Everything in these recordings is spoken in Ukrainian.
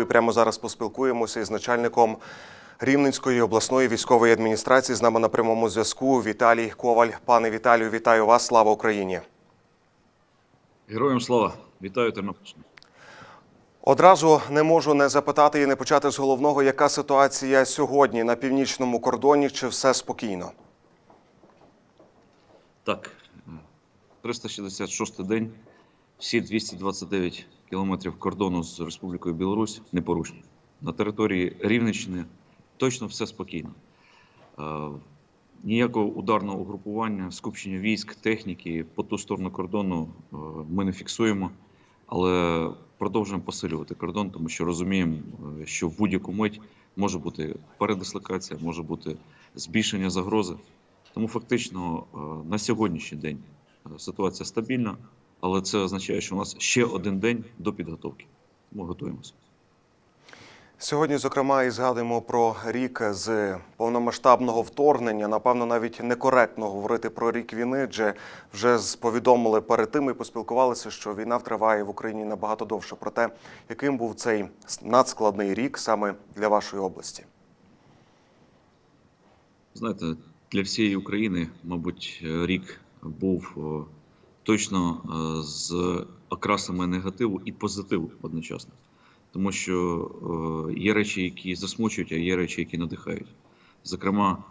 і прямо зараз поспілкуємося із начальником Рівненської обласної військової адміністрації. З нами на прямому зв'язку Віталій Коваль. Пане Віталію, вітаю вас! Слава Україні! Героям слава! Вітаю Тернопільщину. Одразу не можу не запитати і не почати з головного, яка ситуація сьогодні на північному кордоні? Чи все спокійно? Так, 366 день. Всі 229 кілометрів кордону з Республікою Білорусь непорушні. На території Рівненщини точно все спокійно. Е, Ніякого ударного угрупування, скупчення військ, техніки по ту сторону кордону е, ми не фіксуємо, але продовжуємо посилювати кордон, тому що розуміємо, е, що в будь-яку мить може бути передислокація, може бути збільшення загрози. Тому фактично на сьогоднішній день ситуація стабільна, але це означає, що у нас ще один день до підготовки. Ми готуємося. Сьогодні, зокрема, і згадуємо про рік з повномасштабного вторгнення. Напевно, навіть некоректно говорити про рік війни, адже вже повідомили перед тим і поспілкувалися, що війна триває в Україні набагато довше. Проте, яким був цей надскладний рік саме для вашої області? Знаєте, для всієї України, мабуть, рік був точно е, з окрасами негативу і позитиву одночасно. Тому що е, є речі, які засмучують, а є речі, які надихають. Зокрема,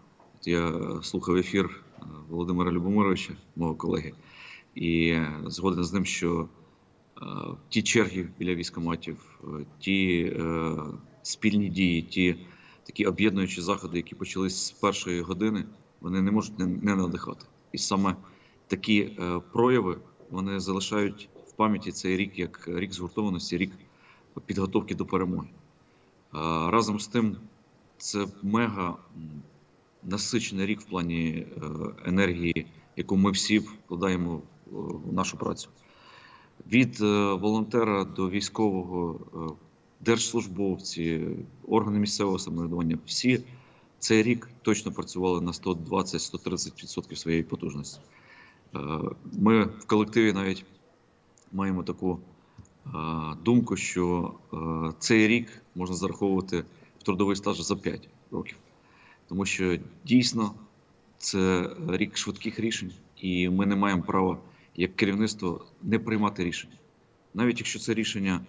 я слухав ефір е, Володимира Любомировича, мого колеги, і згоден з ним, що ті черги біля військоматів, ті спільні дії, ті такі об'єднуючі заходи, які почались з першої години, вони не можуть не надихати. І саме такі е, прояви вони залишають в пам'яті цей рік як рік згуртованості, рік підготовки до перемоги. Разом з тим, це мега насичений рік в плані е, енергії, яку ми всі вкладаємо в, в нашу працю. Від е, волонтера до військового, е, держслужбовці, органи місцевого самоврядування, всі цей рік точно працювали на 120-130% своєї потужності. Е, Ми в колективі навіть маємо таку е, думку, що е, цей рік можна зараховувати в трудовий стаж за 5 років, тому що дійсно це рік швидких рішень, і ми не маємо права як керівництво не приймати рішення. Навіть якщо це рішення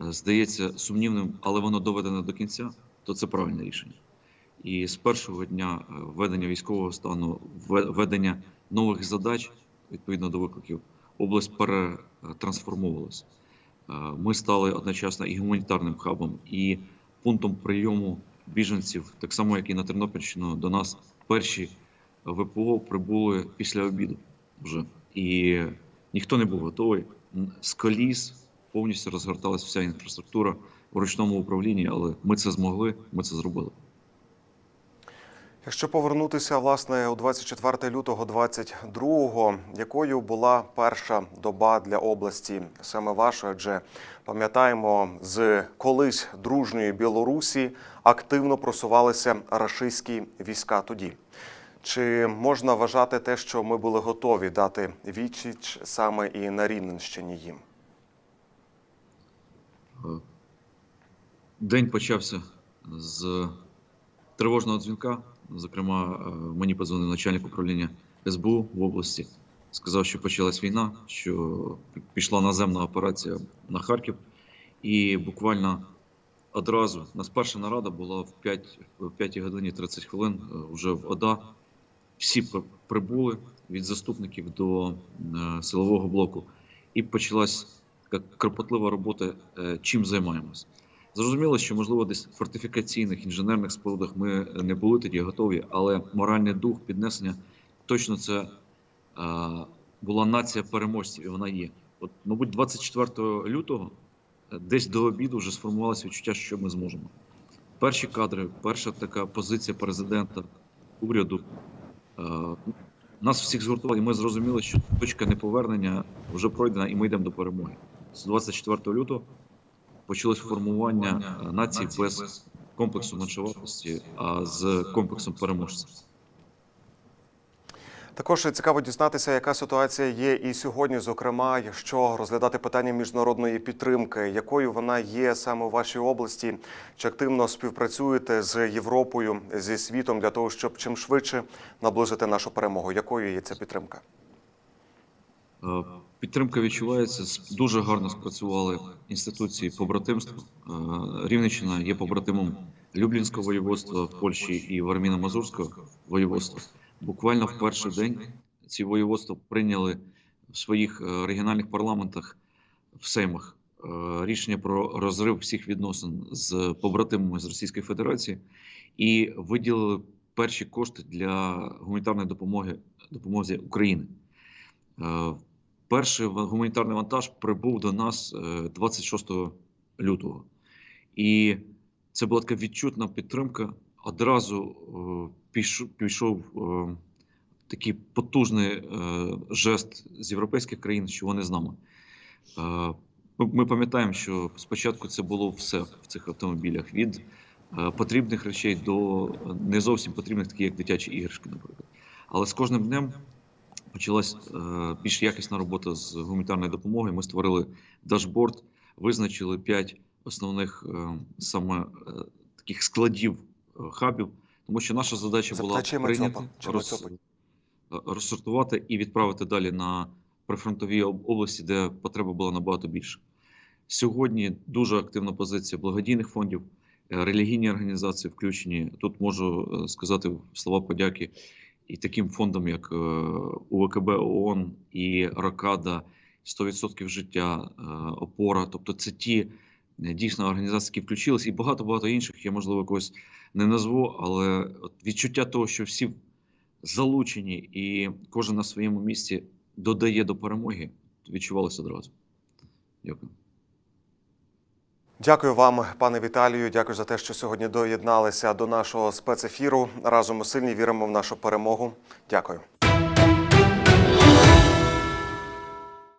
здається сумнівним, але воно доведене до кінця, то це правильне рішення. І з першого дня введення військового стану, вве- введення нових задач відповідно до викликів, область перетрансформовувалася. Е, Ми стали одночасно і гуманітарним хабом, і пунктом прийому біженців, так само як і на Тернопільщину, до нас перші ВПО прибули після обіду вже. І ніхто не був готовий. З коліс повністю розгорталася вся інфраструктура в ручному управлінні, але ми це змогли, ми це зробили. Якщо повернутися власне у 24 лютого 22-го, якою була перша доба для області саме вашої? Адже пам'ятаємо, з колись дружньої Білорусі активно просувалися рашистські війська тоді. Чи можна вважати те, що ми були готові дати відсіч саме і на Рівненщині їм? Е, День почався з тривожного дзвінка. Зокрема, е, мені подзвонив начальник управління СБУ в області. Сказав, що почалась війна, що пішла наземна операція на Харків, і буквально одразу нас перша нарада була в 5, в 5 годині 30 хвилин е, вже в ОДА. Всі при- прибули від заступників до е, силового блоку, і почалась кропотлива робота, чим займаємось. Зрозуміло, що можливо десь в фортифікаційних інженерних спорудах ми не були тоді готові, але моральний дух піднесення точно це е, була нація переможців, і вона є. От, мабуть, 24 лютого, е, десь до обіду, вже сформувалося відчуття, що ми зможемо. Перші кадри, перша така позиція президента, уряду. Е, нас всіх згуртували, і ми зрозуміли, що точка неповернення вже пройдена, і ми йдемо до перемоги. З 24 лютого почалось формування е, нації без комплексу меншовартості, а з комплексом переможців. Також цікаво дізнатися, яка ситуація є і сьогодні, зокрема, якщо розглядати питання міжнародної підтримки, якою вона є саме у вашій області, чи активно співпрацюєте з Європою, зі світом для того, щоб чим швидше наблизити нашу перемогу? Якою є ця підтримка? Е, Підтримка відчувається. Дуже гарно спрацювали інституції побратимства. Е, Рівненщина є побратимом Люблінського воєводства в Польщі і Варміно-Мазурського воєводства. Буквально в перший день ці воєводства прийняли в своїх е, регіональних парламентах в Сеймах рішення про розрив всіх відносин з побратимами з Російської Федерації і виділили перші кошти для гуманітарної допомоги допомозі України. Е, Перший гуманітарний вантаж прибув до нас е, 26 лютого. І це була така відчутна підтримка. Одразу е, пішов, е, такий потужний е, жест з європейських країн, що вони з нами. Е, Ми, пам'ятаємо, що спочатку це було все в цих автомобілях: від е, потрібних речей до е, не зовсім потрібних, такі як дитячі іграшки, наприклад. Але з кожним днем почалась е, більш якісна робота з гуманітарної допомоги. Ми створили дашборд, визначили п'ять основних е, саме е, таких складів хабів, тому що наша задача була прийняти, роз, розсортувати і відправити далі на прифронтові області, де потреба була набагато більше. Сьогодні дуже активна позиція благодійних фондів, релігійні організації включені. Тут можу сказати слова подяки і таким фондам, як е, УВКБ ООН і Рокада, 100% життя, е, опора. Тобто, це ті е, дійсно організації, які включились, і багато багато інших. Я можливо когось не назву, але відчуття того, що всі залучені і кожен на своєму місці додає до перемоги, відчувалося одразу. Дякую. Дякую вам, пане Віталію. Дякую за те, що сьогодні доєдналися до нашого спецефіру. Разом ми сильні віримо в нашу перемогу. Дякую.